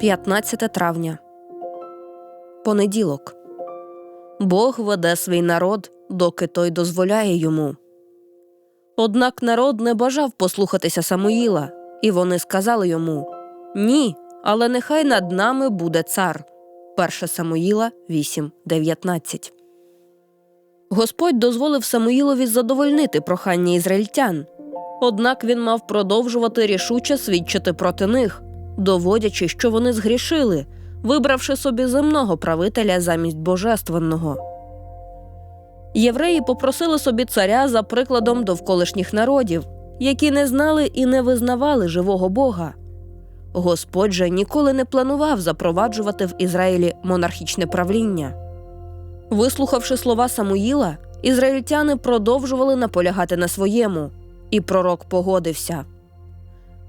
15 травня. Понеділок. Бог веде свій народ, доки той дозволяє йому. Однак народ не бажав послухатися Самуїла, і вони сказали йому Ні, але нехай над нами буде цар. 1 Самуїла 8.19 Господь дозволив Самуїлові задовольнити прохання ізраїльтян. Однак він мав продовжувати рішуче свідчити проти них, доводячи, що вони згрішили, вибравши собі земного правителя замість божественного. Євреї попросили собі царя за прикладом довколишніх народів, які не знали і не визнавали живого Бога. Господь же ніколи не планував запроваджувати в Ізраїлі монархічне правління. Вислухавши слова Самуїла, ізраїльтяни продовжували наполягати на своєму, і пророк погодився.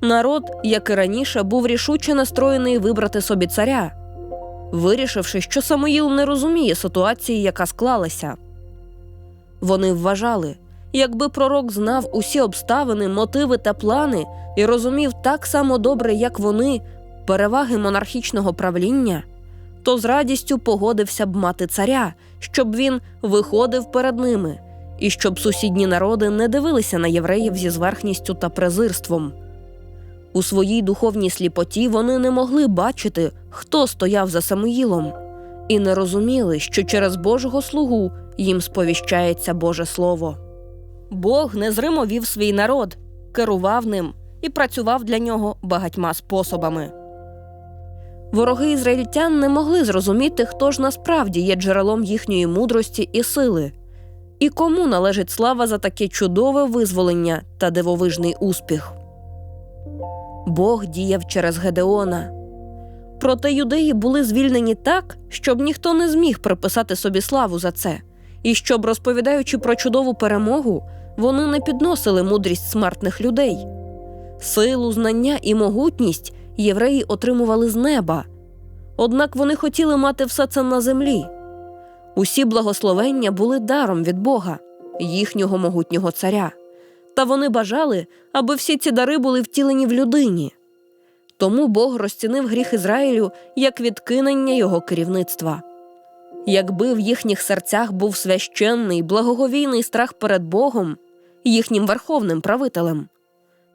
Народ, як і раніше, був рішуче настроєний вибрати собі царя, вирішивши, що Самуїл не розуміє ситуації, яка склалася. Вони вважали, якби пророк знав усі обставини, мотиви та плани і розумів так само добре, як вони, переваги монархічного правління, то з радістю погодився б мати царя, щоб він виходив перед ними, і щоб сусідні народи не дивилися на євреїв зі зверхністю та презирством. У своїй духовній сліпоті вони не могли бачити, хто стояв за Самуїлом, і не розуміли, що через Божого слугу їм сповіщається Боже Слово. Бог незримо вів свій народ, керував ним і працював для нього багатьма способами. Вороги ізраїльтян не могли зрозуміти, хто ж насправді є джерелом їхньої мудрості і сили, і кому належить слава за таке чудове визволення та дивовижний успіх. Бог діяв через Гедеона. Проте юдеї були звільнені так, щоб ніхто не зміг приписати собі славу за це, і щоб, розповідаючи про чудову перемогу, вони не підносили мудрість смертних людей. Силу, знання і могутність євреї отримували з неба. Однак вони хотіли мати все це на землі. Усі благословення були даром від Бога, їхнього могутнього царя, та вони бажали, аби всі ці дари були втілені в людині. Тому Бог розцінив гріх Ізраїлю як відкинення його керівництва. Якби в їхніх серцях був священний, благоговійний страх перед Богом, їхнім верховним правителем,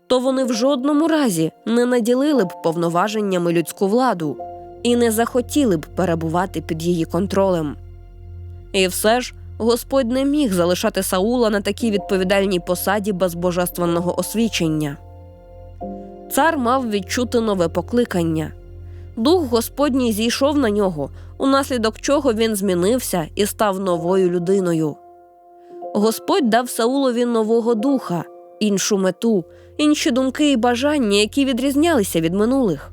то вони в жодному разі не наділили б повноваженнями людську владу і не захотіли б перебувати під її контролем. І все ж Господь не міг залишати Саула на такій відповідальній посаді без божественного освічення. Цар мав відчути нове покликання. Дух Господній зійшов на нього, унаслідок чого він змінився і став новою людиною. Господь дав Саулові нового духа, іншу мету, інші думки і бажання, які відрізнялися від минулих.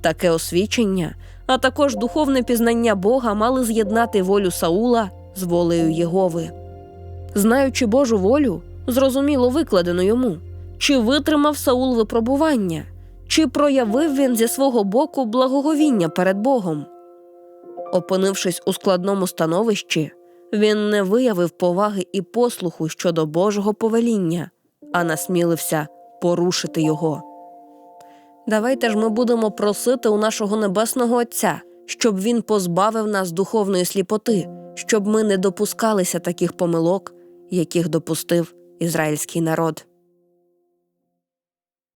Таке освічення, а також духовне пізнання Бога мали з'єднати волю Саула з волею Єгови. Знаючи Божу волю, зрозуміло викладено йому, чи витримав Саул випробування, чи проявив він зі свого боку благоговіння перед Богом. Опинившись у складному становищі, він не виявив поваги і послуху щодо Божого повеління, а насмілився порушити його. Давайте ж ми будемо просити у нашого небесного Отця, щоб він позбавив нас духовної сліпоти, щоб ми не допускалися таких помилок, яких допустив ізраїльський народ.